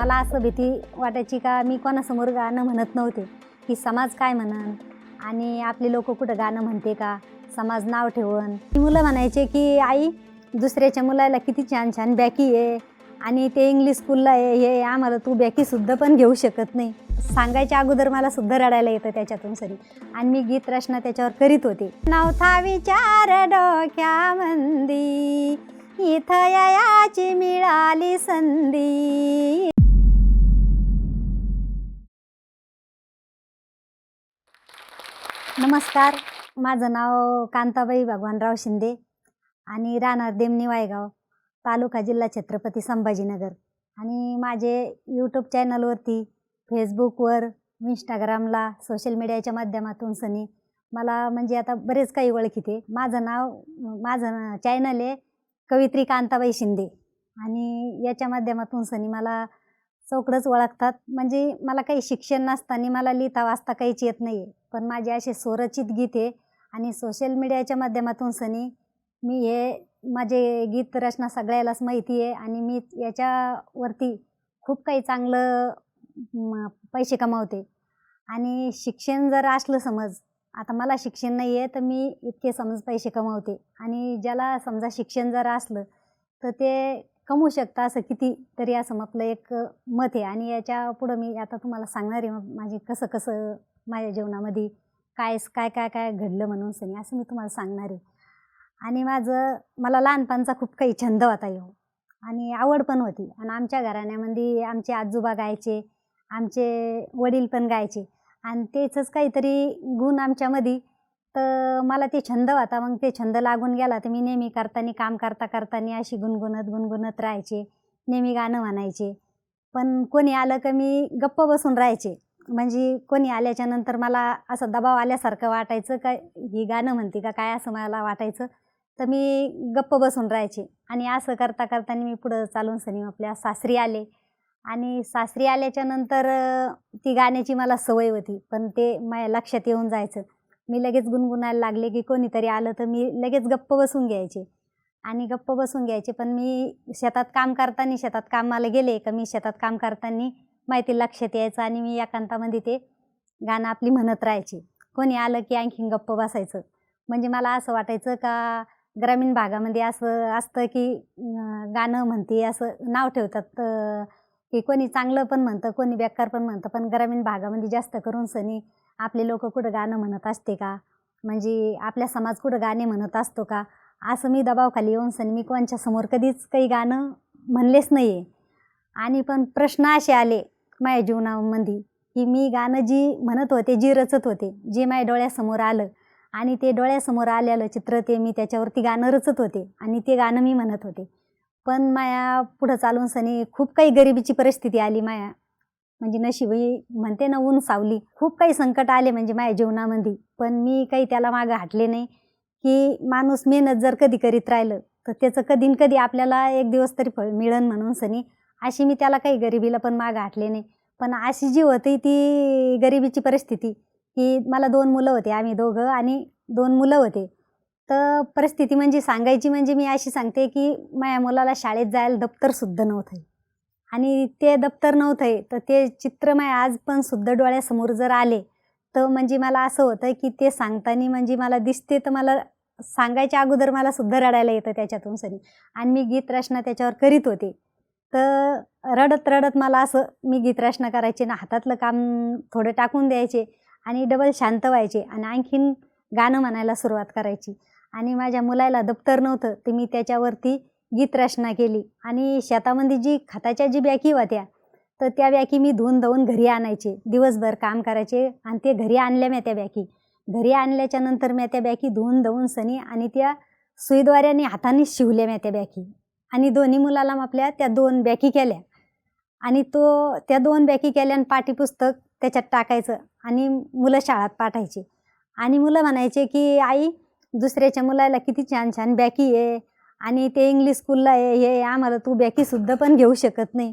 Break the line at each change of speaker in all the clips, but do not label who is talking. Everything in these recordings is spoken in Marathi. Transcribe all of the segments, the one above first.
मला असं भीती वाटायची का? मी कोणासमोर गाणं म्हणत नव्हते. की समाज काय म्हणन? आणि आपले लोक कुठं गाणं म्हणते का? समाज नाव ठेवण ती मुलं म्हणायचे की आई दुसऱ्याच्या मुलाला किती छान छान बॅकी आहे. आणि ते इंग्लिश स्कूलला आहे. हे आम्हाला तू बॅकीसुद्धा पण घेऊ शकत नाही. सांगायच्या अगोदर मला सुद्धा रडायला येतं त्याच्यातून सरी. आणि मी गीत रचना त्याच्यावर करीत होते. नवथा विचार डोक्या मंदी इथं याची मिळाली संधी. नमस्कार. माझं नाव कांताबाई भगवानराव शिंदे आणि राहणार देमणी वायगाव तालुका जिल्हा छत्रपती संभाजीनगर. आणि माझे यूट्यूब चॅनलवरती फेसबुकवर इंस्टाग्रामला सोशल मीडियाच्या माध्यमातून सनी मला म्हणजे आता बरेच काही ओळखीते माझं नाव माझं चॅनल आहे कवित्री कांताबाई शिंदे. आणि याच्या माध्यमातून सनी मला चौकडंच ओळखतात. म्हणजे मला काही शिक्षण नसताना मला लिहिता वाचता काहीच येत नाही आहे पण माझे असे स्वरचित गीत आहे आणि सोशल मीडियाच्या माध्यमातून सनी मी हे माझे गीत रचना सगळ्यालाच माहिती आहे आणि मी याच्यावरती खूप काही चांगलं पैसे कमावते. आणि शिक्षण जर असलं समज आता मला शिक्षण नाही आहे तर मी इतके समज पैसे कमावते. आणि ज्याला समजा शिक्षण जर असलं तर ते कमवू शकता असं किती तरी असं आपलं एक मत आहे. आणि याच्या पुढं मी आता तुम्हाला सांगणार आहे मग माझे कसं कसं माझ्या जीवनामध्ये काय काय काय काय घडलं म्हणून सनी असं मी तुम्हाला सांगणार आहे. आणि माझं मला लहानपणाचा खूप काही छंद होता येऊ आणि आवड पण होती. आणि आमच्या घराण्यामध्ये आमचे आजोबा गायचे आमचे वडील पण गायचे. आणि त्याचंच काहीतरी गुण आमच्यामध्ये तर मला ते छंद होता. मग ते छंद लागून गेला तर मी नेहमी करताना काम करता करताना अशी गुणगुणत गुणगुणत राहायचे. नेहमी गाणं म्हणायचे. पण कोणी आलं का मी गप्प बसून राहायचे. म्हणजे कोणी आल्याच्यानंतर मला असं दबाव आल्यासारखं वाटायचं का ही गाणं म्हणते का काय असं मला वाटायचं. तर मी गप्प बसून राहायचे. आणि असं करता करताना मी पुढं चालून सनी आपल्या सासरी आले. आणि सासरी आल्याच्यानंतर ती गाण्याची मला सवय होती. पण ते माझ्या लक्षात येऊन जायचं. मी लगेच गुणगुणायला लागले की कोणीतरी आलं तर मी लगेच गप्प बसून घ्यायचे. आणि गप्प बसून घ्यायचे पण मी शेतात काम करताना शेतात कामाला गेले का मी शेतात काम करताना माहिती लक्षात यायचं आणि मी एकांतामध्ये ते गाणं आपली म्हणत राहायची. कोणी आलं की आणखीन गप्प बसायचं. म्हणजे मला असं वाटायचं का ग्रामीण भागामध्ये असं असतं की गाणं म्हणते असं नाव ठेवतात की कोणी चांगलं पण म्हणतं कोणी बेकार पण म्हणतं पण ग्रामीण भागामध्ये जास्त करून सनी आपले लोक कुठं गाणं म्हणत असते का? म्हणजे आपल्या समाज कुठं गाणे म्हणत असतो का? असं मी दबावखाली येऊन सनी मी कोणच्या समोर कधीच काही गाणं म्हणलेच नाही आहे आणि पण प्रश्न असे आले माझ्या जीवनामध्ये की मी गाणं जी म्हणत होते जी रचत होते जे माझ्या डोळ्यासमोर आलं आणि ते डोळ्यासमोर आलेलं चित्र ते मी त्याच्यावरती गाणं रचत होते आणि ते गाणं मी म्हणत होते. पण माया पुढं चालून सनी खूप काही गरिबीची परिस्थिती आली माया. म्हणजे नशिबी म्हणते ना ऊन सावली. खूप काही संकट आले म्हणजे माझ्या जीवनामध्ये पण मी काही त्याला मागं हाटले नाही की माणूस मेहनत जर कधी करीत राहिलं तर त्याचं कधी न कधी आपल्याला एक दिवस तरी फळ मिळन म्हणून सनी. अशी मी त्याला काही गरिबीला पण मागं हाटले नाही. पण अशी जी होती ती गरिबीची परिस्थिती की मला दोन मुलं होते आम्ही दोघं आणि दोन मुलं होते. तर परिस्थिती म्हणजे सांगायची म्हणजे मी अशी सांगते की माझ्या मुलाला शाळेत जायला दप्तरसुद्धा नव्हतं. आणि ते दप्तर नव्हतं तर ते चित्र माझ्या आज पण सुद्धा डोळ्यासमोर जर आले तर म्हणजे मला असं होतं की ते सांगताना म्हणजे मला दिसते तर मला सांगायच्या अगोदर मला सुद्धा रडायला येतं त्याच्यातून सरी आणि मी गीत रचना त्याच्यावर करीत होते. तर रडत रडत मला असं मी गीत रचना करायचे ना हातातलं काम थोडं टाकून द्यायचे आणि डबल शांत व्हायचे आणि आणखीन गाणं म्हणायला सुरुवात करायची. आणि माझ्या मुलाला दप्तर नव्हतं तर मी त्याच्यावरती गीत रचना केली. आणि शेतामध्ये जी खताच्या जी बॅकी होत्या तर त्या बॅकी मी धुवून धुवून घरी आणायचे. दिवसभर काम करायचे आणि ते घरी आणल्या मी त्या बॅकी घरी आणल्याच्या नंतर मी त्या बॅकी धुवून धुवून सनी आणि त्या सुईद्वाऱ्याने हाताने शिवल्या मी त्या बॅकी आणि दोन्ही मुलाला आपल्या त्या दोन बॅकी केल्या. आणि तो त्या दोन बॅकी केल्या आणि पाठीपुस्तक त्याच्यात टाकायचं आणि मुलं शाळात पाठायचे. आणि मुलं म्हणायचे की आई दुसऱ्याच्या मुलाला किती छान छान बॅकी आहे आणि ते इंग्लिश स्कूलला आहे हे आम्हाला तू बॅकीसुद्धा पण घेऊ शकत नाही.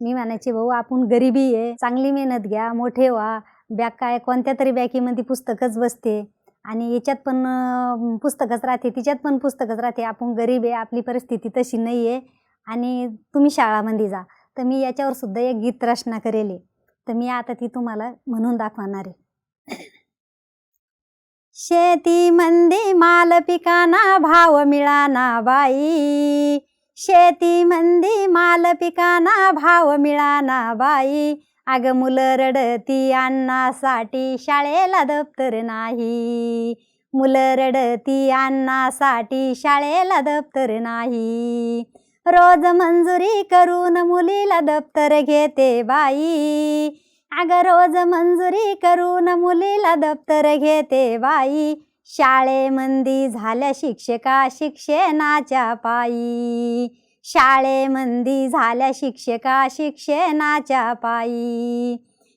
मी म्हणायचे भाऊ आपण गरिबी आहे चांगली मेहनत घ्या मोठे व्हा बॅग काय कोणत्या तरी बॅकीमध्ये पुस्तकच बसते आणि याच्यात पण पुस्तकच राहते तिच्यात पण पुस्तकच राहते. आपण गरीब आहे आपली परिस्थिती तशी नाही आहे आणि तुम्ही शाळामध्ये जा. तर मी याच्यावर सुद्धा एक गीत रचना करेल. आहे. तर मी आता ती तुम्हाला म्हणून दाखवणार आहे. शेतीमंदी माल पिकाना भाव मिळाना बाई. शेतीमंदी माल पिकाना भाव मिळाना बाई. अग मुलं रडती अन्नासाठी शाळेला दप्तर नाही. मुलं रडती अन्नासाठी शाळेला दप्तर नाही. रोज मंजुरी करून मुलीला दप्तर घेते बाई. अग रोज मंजुरी करून मुलीला दप्तर घेते बाई. शाळेमंदी झाल्या शिक्षका शिक्षणाच्या पायी. शाळेमंदी झाल्या शिक्षका शिक्षणाच्या पायी.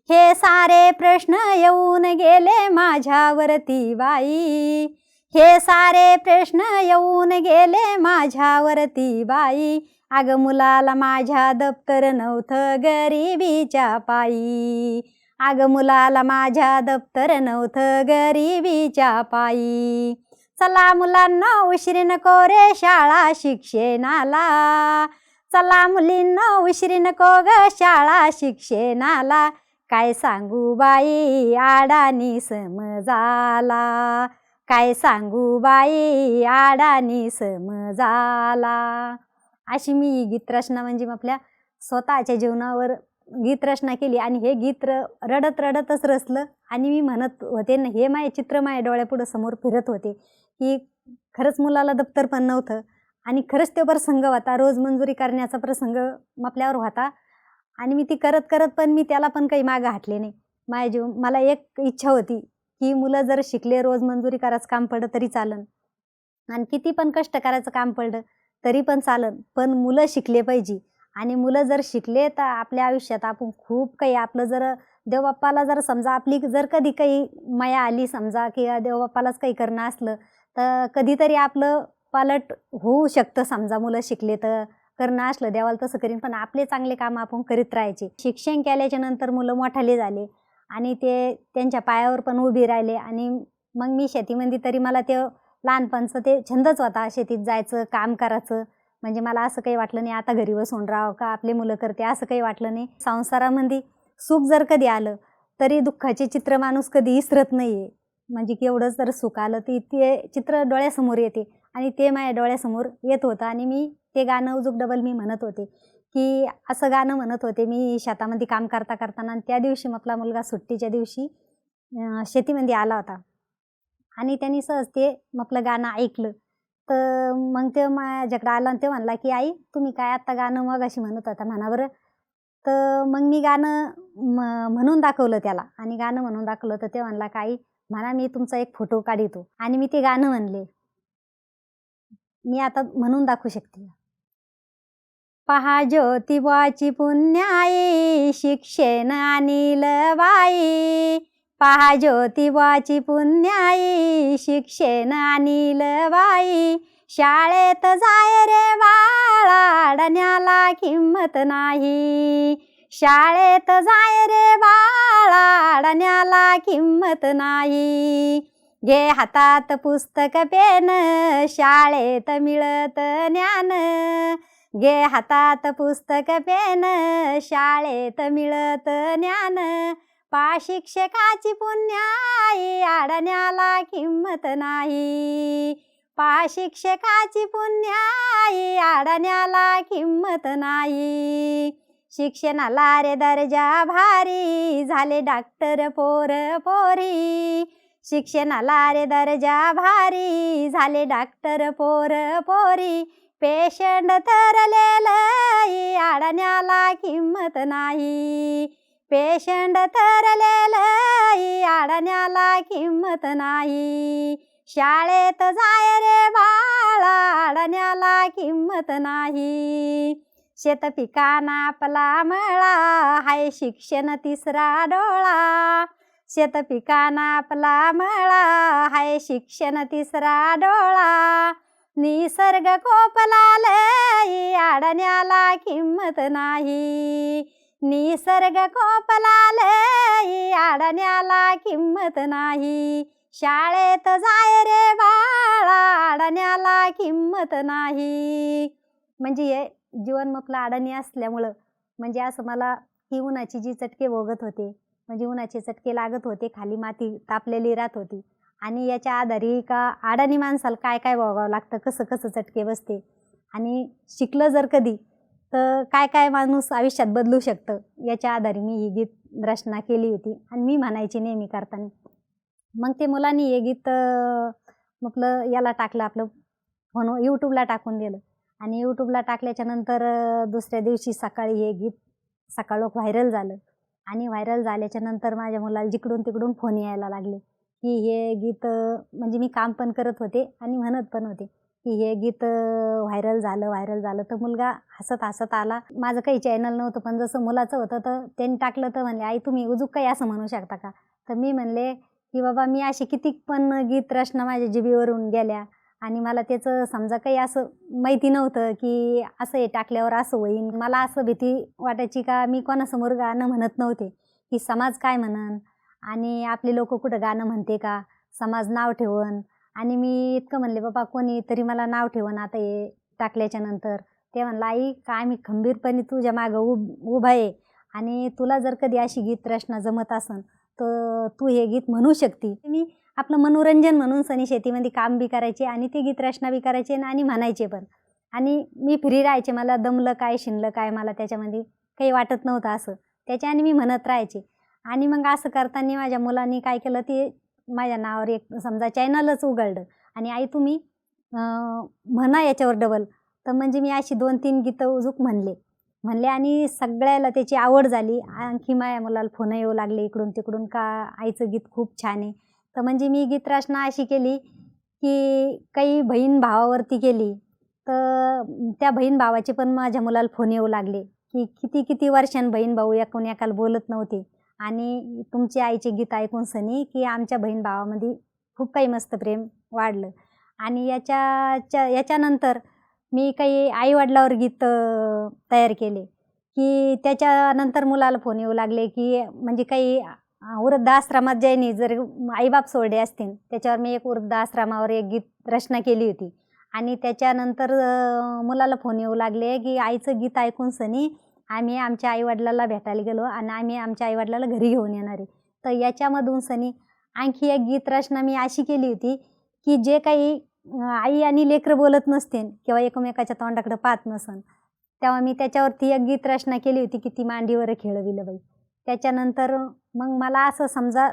हे सारे प्रश्न येऊन गेले माझ्यावरती बाई. हे सारे प्रश्न येऊन गेले माझ्यावरती बाई. अग मुलाला माझ्या दप्तर नव्हतं गरिबीच्या पायी. अग मुलाला माझ्या दप्तर नव्हतं गरिबीच्या पायी. चला मुलांना उशिरी नको रे शाळा शिक्षणाला. चला मुलींना उशिरी नको ग शाळा शिक्षणाला. काय सांगू बाई आडानी समजाला. काय सांगू बाई? आडानी समजाला अशी मी गीतरचना म्हणजे आपल्या स्वतःच्या जीवनावर गीतरचना केली आणि हे गीत रडत रडतच रचलं आणि मी म्हणत होते ना हे माझे चित्र माझ्या डोळ्यापुढं समोर फिरत होते. की खरंच मुलाला दप्तर पण नव्हतं आणि खरंच तो प्रसंग होता. रोज मंजुरी करण्याचा प्रसंग आपल्यावर होता आणि मी ती करत करत पण मी त्याला पण काही मागं हटले नाही. माझ्या जीव मला एक इच्छा होती की मुलं जर शिकले रोज मंजुरी करायचं काम पडलं तरी चालन. आणि किती पण कष्ट करायचं काम पडलं तरी पण चालन. पण मुलं शिकले पाहिजे. आणि मुलं जर शिकले तर आपल्या आयुष्यात आपण खूप काही आपलं जर देवबाप्पाला जर समजा आपली जर कधी काही माया आली समजा किंवा देवबाप्पालाच काही करणं असलं तर कधीतरी आपलं पालट होऊ शकतं समजा मुलं शिकले तर करणं असलं देवाला तसं करीन. पण आपले चांगले काम आपण करीत राहायचे. शिक्षण केल्याच्यानंतर मुलं मोठाले झाले. आणि ते त्यांच्या पायावर पण उभी राहिले. आणि मग मी शेतीमध्ये तरी मला ते लहानपणचं ते छंदच होता. शेतीत जायचं काम करायचं. म्हणजे मला असं काही वाटलं नाही आता घरी बसून राहावं का? आपले मुलं करते असं काही वाटलं नाही. संसारामध्ये सुख जर कधी आलं तरी दुःखाचे चित्र माणूस कधी इसरत नाही आहे म्हणजे की एवढं जर सुख आलं ती ते चित्र डोळ्यासमोर येते. आणि ते माझ्या डोळ्यासमोर येत होतं. आणि मी ते गाणं उजूक डबल मी म्हणत होते. की असं गाणं म्हणत होते मी शेतामध्ये काम करता करताना. आणि त्या दिवशी आपला मुलगा सुट्टीच्या दिवशी शेतीमध्ये आला होता. आणि त्यांनी सहज ते आपलं गाणं ऐकलं. तर मग ते माझ्याकडे आला आणि ते म्हणला की आई तुम्ही काय आत्ता गाणं मग अशी म्हणत होता म्हणा बरं. तर मग मी गाणं म म्हणून दाखवलं त्याला. आणि गाणं म्हणून दाखवलं तर ते म्हणला काही आई म्हणा मी तुमचा एक फोटो काढितो. आणि मी ते गाणं म्हणले. मी आता म्हणून दाखवू शकते. पहा ज्योतिबाची पुण्याई शिक्षण अनिल बाई. पहा ज्योतिबाची पुण्याई शिक्षण अनिल बाई. शाळेत जाय रे बाळाडण्याला किंमत नाही. शाळेत जाय रे बाळाडण्याला किंमत नाही. घे हातात पुस्तक पेन शाळेत मिळत ज्ञान. घे हातात पुस्तक पेन शाळेत मिळत ज्ञान. पा शिक्षकाची पुण्याई आडण्याला किंमत नाही. पा शिक्षकाची पुण्याई आडण्याला किंमत नाही. शिक्षणाला रे दर्जा भारी झाले डॉक्टर पोर पोरी. शिक्षणाला रे दर्जा भारी झाले डॉक्टर पोर पोरी. पेशंट तरलेलं आडण्याला किंमत नाही पेशंट तरलेलं आडण्याला किंमत नाही शाळेत जाय रे बाळा आडण्याला किंमत नाही शेत पिकाना आपला मळा हाय शिक्षण तिसरा डोळा शेत पिकाना आपला मळा हाय शिक्षण तिसरा डोळा निसर्ग कोपलालय आडण्याला किंमत नाही. निसर्ग कोपलालय आडण्याला किंमत नाही. शाळेत जाय रे बाळा आडण्याला किंमत नाही. म्हणजे हे जीवन आपलं अडाणी असल्यामुळं म्हणजे असं मला ही उन्हाची जी चटके भोगत होते म्हणजे उन्हाचे चटके लागत होते खाली माती तापलेली राहत होती. आणि याच्या आधारे का अडाणी माणसाला काय काय भोगावं लागतं कसं कसं चटके बसते. आणि शिकलं जर कधी तर काय काय माणूस आयुष्यात बदलू शकतं याच्या आधारे मी ही गीत रचना केली होती. आणि मी म्हणायची नेहमी करताना. मग ते मुलांनी हे गीत म्हटलं याला टाकलं आपलं फोन यूट्यूबला टाकून दिलं. आणि यूट्यूबला टाकल्याच्या नंतर दुसऱ्या दिवशी सकाळी हे गीत सकाळ व्हायरल झालं. आणि व्हायरल झाल्याच्यानंतर माझ्या मुलाला जिकडून तिकडून फोन यायला लागले. की हे गीत म्हणजे मी काम पण करत होते आणि म्हणत पण होते की हे गीत व्हायरल झालं व्हायरल झालं. तर मुलगा हसत हसत आला. माझं काही चॅनल नव्हतं पण जसं मुलाचं होतं तर त्यांनी टाकलं तर म्हणले आई तुम्ही उजूक काही असं म्हणू शकता का? तर मी म्हणले की बाबा मी अशी किती पण गीत रचना माझ्या जिबीवरून गेल्या आणि मला त्याचं समजा काही असं माहिती नव्हतं की असं हे टाकल्यावर असं होईन. मला असं भीती वाटायची का? मी कोणासमोर गाणं म्हणत नव्हते की समाज काय म्हणन? आणि आपले लोक कुठं गाणं म्हणते का? समाज नाव ठेवन. आणि मी इतकं म्हणले बाबा कोणी तरी मला नाव ठेवन आता हे टाकल्याच्या नंतर. ते म्हणलं आई काय मी खंबीरपणे तुझ्या मागं उभ उभा आहे. आणि तुला जर कधी अशी गीत रचना जमत असन तर तू हे गीत म्हणू शकते. मी आपलं मनोरंजन म्हणून सनी शेतीमध्ये काम बी करायचे आणि ते गीत रचना बी करायचे आणि म्हणायचे पण. आणि मी फ्री राहायचे मला दमलं काय शिनलं काय मला त्याच्यामध्ये काही वाटत नव्हतं असं. त्याच्याने मी म्हणत राहायचे. आणि मग असं करताना माझ्या मुलांनी काय केलं ते माझ्या नावावर एक समजा चॅनलच उघडलं. आणि आई तुम्ही म्हणा याच्यावर डबल तर म्हणजे मी अशी दोन तीन गीतं उजूक म्हणले. म्हणले आणि सगळ्याला त्याची आवड झाली. आणखी माझ्या मुलाला फोन येऊ लागले इकडून तिकडून का आईचं गीत खूप छान आहे. तर म्हणजे मी गीत रचना अशी केली की काही बहीण भावावरती केली. तर त्या बहीण भावाचे पण माझ्या मुलाला फोन येऊ लागले की किती किती वर्षां बहीण भाऊ एकूण एकाला बोलत नव्हते. आणि तुमची आईचे गीत ऐकून सनी की आमच्या बहीण भावामध्ये खूप काही मस्त प्रेम वाढलं. आणि याच्याच्या याच्यानंतर मी काही आईवडिलावर गीत तयार केले. की त्याच्यानंतर मुलाला फोन येऊ लागले की म्हणजे काही वृद्ध वृद्धाश्रमात ज्यांनी जर आईबाप सोडले असतील त्याच्यावर मी एक वृद्धाश्रमावर एक गीत रचना केली होती. आणि त्याच्यानंतर मुलाला फोन येऊ लागले की आईचं गीत ऐकून सनी आम्ही आमच्या आईवडिलाला भेटायला गेलो आणि आम्ही आमच्या आईवडिलाला घरी घेऊन येणार आहे. तर याच्यामधून सनी आणखी एक गीत रचना मी अशी केली होती की जे काही आई आणि लेकरं बोलत नसतील किंवा एकमेकाच्या तोंडाकडे पाहत नसन तेव्हा मी त्याच्यावरती एक गीत रचना केली होती की ती मांडीवर खेळविलं बाई. त्याच्यानंतर मग मला असं समजा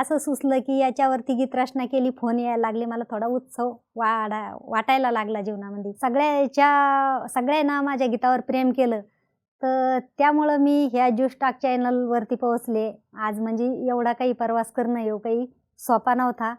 असं सुचलं की याच्यावरती गीत रचना केली फोन यायला लागले मला थोडा उत्सव वाडा वाटायला लागला जीवनामध्ये. सगळ्याच्या सगळ्यांना माझ्या गीतावर प्रेम केलं. तर त्यामुळं मी ह्या ज्यूस टाक चॅनलवरती पोहोचले. आज म्हणजे एवढा काही प्रवास करणं येऊ हो, काही सोपा नव्हता.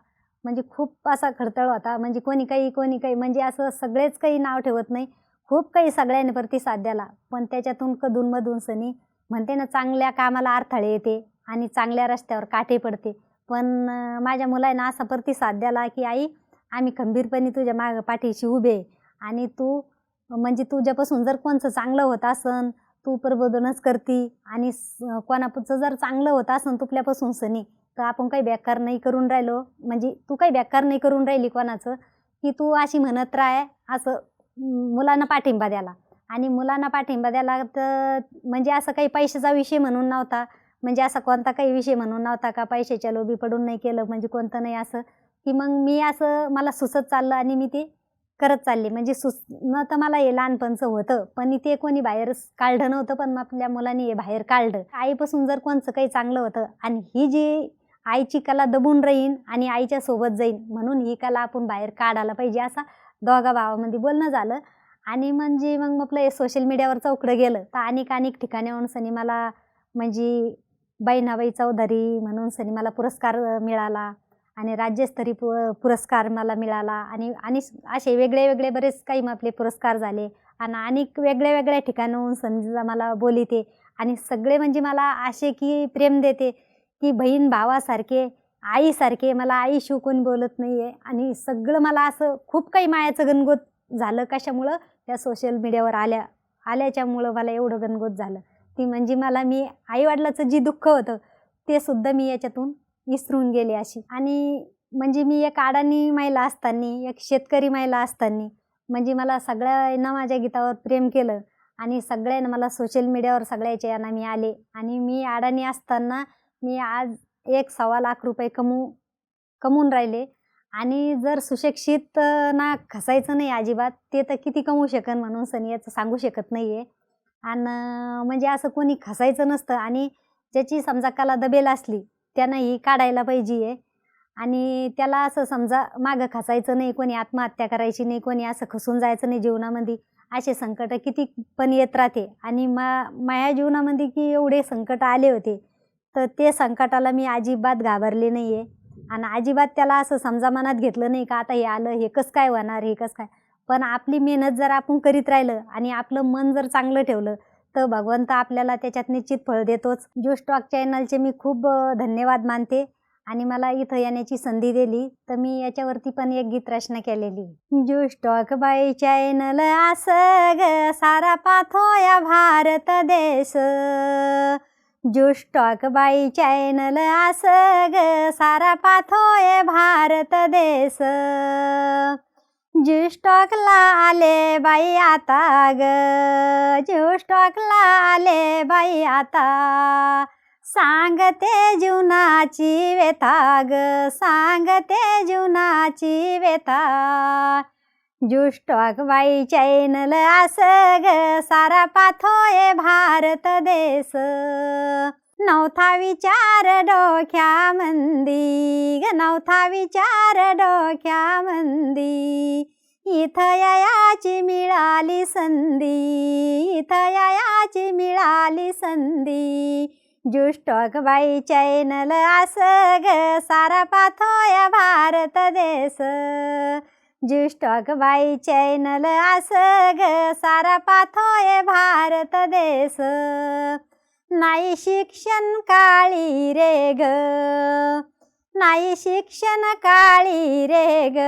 म्हणजे खूप असा खडतळ होता. म्हणजे कोणी काही कोणी काही म्हणजे असं सगळेच काही नाव ठेवत नाही. खूप काही सगळ्यांनी प्रतिसाद द्याला पण त्याच्यातून कधूनमधून सनी म्हणते ना चांगल्या कामाला अडथळे येते आणि चांगल्या रस्त्यावर काठे पडते. पण माझ्या मुलांना असा प्रतिसाद द्याला की आई आम्ही खंबीरपणे तुझ्या माग पाठीशी उभे आहे. आणि तू म्हणजे तुझ्यापासून जर कोणचं चांगलं होत असन तू प्रबोधनच करती आणि कोणापुढचं कोणाचं जर चांगलं होत असन तुपल्यापासून सनी तर आपण काही बेकार नाही करून राहिलो. म्हणजे तू काही बेकार नाही करून राहिली कोणाचं की तू अशी म्हणत राह असं मुलांना पाठिंबा द्याला आणि मुलांना पाठिंबा द्याला तर म्हणजे असं काही पैशाचा विषय म्हणून नव्हता. म्हणजे असा कोणता काही विषय म्हणून नव्हता का पैशाच्या लोभी पडून नाही केलं म्हणजे कोणतं नाही असं. की मग मी असं मला सुचत चाललं आणि मी ते करत चालले. म्हणजे सुचणं तर मला हे लहानपणचं होतं पण इथे कोणी बाहेर काढलं नव्हतं पण मग आपल्या मुलांनी हे बाहेर काढलं. आईपासून जर कोणचं काही चांगलं होतं आणि ही जी आईची कला दबून राहीन आणि आईच्या सोबत जाईन म्हणून ही कला आपण बाहेर काढायला पाहिजे असा दोघा भावामध्ये बोलणं झालं. आणि म्हणजे मग आपलं हे सोशल मीडियावर चौकडं गेलं. तर अनेक अनेक ठिकाणी सनी मला म्हणजे बहिणाबाई चौधरी म्हणून सनी मला पुरस्कार मिळाला. आणि राज्यस्तरीय पु पुरस्कार मला मिळाला. आणि आणि असे वेगळे वेगळे बरेच काही मग आपले पुरस्कार झाले. आणि अनेक वेगळ्या वेगळ्या ठिकाणाहून समजा मला बोलिते आणि सगळे म्हणजे मला असे की प्रेम देते की बहीण भावासारखे आईसारखे मला आई शिव कोण बोलत नाही आहे आणि सगळं मला असं खूप काही मायाचं गणगोत झालं. कशामुळं? त्या सोशल मीडियावर आल्या आल्याच्यामुळं मला एवढं गणगोत झालं. ती म्हणजे मला मी आईवडिलाचं जे दुःख होतं ते सुद्धा मी याच्यातून विसरून गेले अशी. आणि म्हणजे मी एक अडाणी महिला असताना एक शेतकरी महिला असताना म्हणजे मला सगळ्यांना माझ्या गीतावर प्रेम केलं आणि सगळ्यांना मला सोशल मीडियावर सगळ्याच्या यांना मी आले. आणि मी अडाणी असताना मी आज एक सव्वा लाख रुपये कमवू कमवून राहिले. आणि जर सुशिक्षित ना खसायचं नाही अजिबात ते तर किती कमवू शकन म्हणून सनी याचं सांगू शकत नाही आहे आणि म्हणजे असं कोणी खसायचं नसतं. आणि ज्याची समजा कला दबेल असली त्यानं ही काढायला पाहिजे. आणि त्याला असं समजा मागं खसायचं नाही कोणी आत्महत्या करायची नाही कोणी असं खसून जायचं नाही जीवनामध्ये असे संकट किती पण येत राहते. आणि मा माझ्या जीवनामध्ये की एवढे संकट आले होते तर ते संकटाला मी अजिबात घाबरले नाही आहे आणि अजिबात त्याला असं समजा मनात घेतलं नाही का आता हे आलं हे कसं काय होणार हे कसं काय? पण आपली मेहनत जर आपण करीत राहिलं आणि आपलं मन जर चांगलं ठेवलं तर भगवंत आपल्याला त्याच्यात निश्चित फळ देतोच. जो स्टॉक चॅनलचे मी खूप धन्यवाद मानते आणि मला इथं येण्याची संधी दिली. तर मी याच्यावरती पण एक गीत रचना केलेली. जो स्टॉक बाई चॅनल आस ग सारा पाथोया भारत देश. ज्यूस स्टॉक बाई चॅनल असं ग सारा पाथोय भारत देश. जो स्टॉकला आले बाई आता ग. जो स्टॉकला आले बाई आता. सांगते जीवनाची व्यथा ग. सांगते जीवनाची व्यथा. जो स्टॉक बाई चैनल असं ग. सारा पाथोय भारत देश. नवथा विचार डोक्यामंदी. ग नवथा विचार डोक्यामंदी. इथं याची मिळाली संधी. इथं याची मिळाली संधी. जो बाई चॅनल असं ग सारा पाथोया भारत देश. जो स्टॉक बाई चॅनल असं ग सारा पाथोय भारत देश. नाही शिक्षण काळी रे ग. नाही शिक्षण काळी रे ग.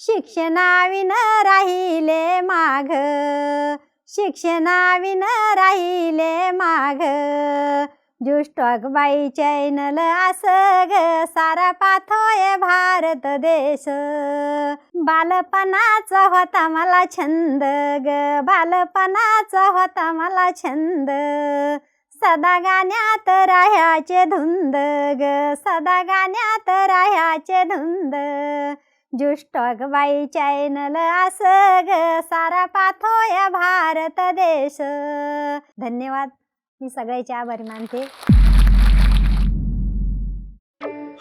शिक्षणाविन राहिले माग शिक्षणाविन राहिले माग जुष्टॉक बाई चैनल असं ग. सारा पाथोय भारत देश. बालपणाचा होता मला छंद ग. बालपणाचा होता मला छंद. सदा गाण्यात राह्याचे धुंद ग सदा गाण्यात राह्याचे धुंद. जुष्टॉग बाई चॅनल असं ग सारा पाथोय भारत देश. धन्यवाद. मी सगळ्याचे आभारी मानते.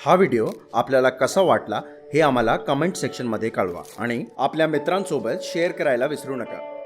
हा व्हिडिओ आपल्याला कसा वाटला हे आम्हाला कमेंट सेक्शनमध्ये कळवा आणि आपल्या मित्रांसोबत शेअर करायला विसरू नका.